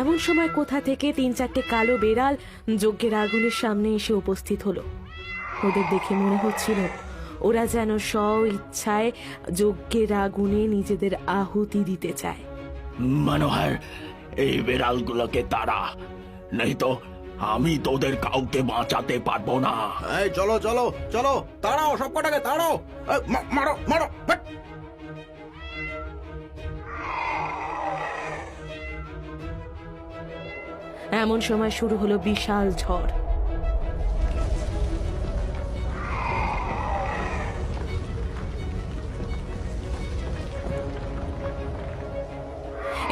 এমন সময় কোথা থেকে তিন চারটে কালো বেড়াল যজ্ঞের আগুনের সামনে এসে উপস্থিত হলো। ওদের দেখে মনে হচ্ছিল ওরা যেন স্ব ইচ্ছায় যজ্ঞের আগুনে নিজেদের আহুতি দিতে চায়। মনোহর এই বেড়ালগুলোকে তারা নেই তো আমি তোদের কাউকে বাঁচাতে পারব না। এই চলো চলো চলো তারাও সব কটাকে তারাও মারো মারো এমন সময় শুরু হলো বিশাল ঝড়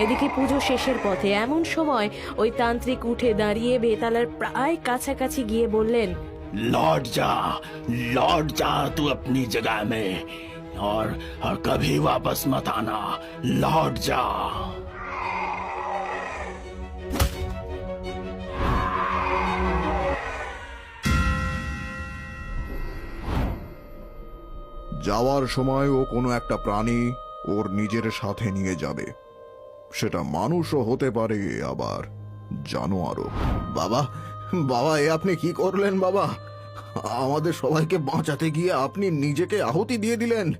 এদিকে পুজো শেষের পথে এমন সময় ওই তান্ত্রিক উঠে দাঁড়িয়ে বেতালার প্রায় কাছাকাছি গিয়ে বললেন लौट जा लौट जा तू अपनी जगह में और और कभी वापस मत आना लौट जा যাওয়ার সময় ও কোনো একটা প্রাণী ওর নিজের সাথে নিয়ে যাবে। সেটা মানুষও হতে পারে আবার জানোয়ারও। বাবা বাবা, এ আপনি কি করলেন বাবা? আমাদের সবাইকে বাঁচাতে গিয়ে আপনি নিজেকে আহুতি দিয়ে দিলেন।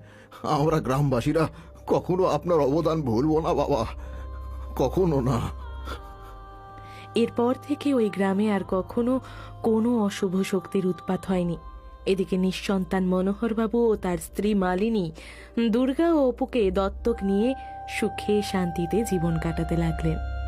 আমরা গ্রামবাসীরা কখনো আপনার অবদান ভুলবো না বাবা। কখনো না। এরপর থেকে ওই গ্রামে আর কখনো কোনো অশুভ শক্তির উৎপাত হয়নি। এদিকে নিঃসন্তান মনোহরবাবু ও তার স্ত্রী মালিনী, দুর্গা ও অপুকে দত্তক নিয়ে সুখে শান্তিতে জীবন কাটাতে লাগলেন।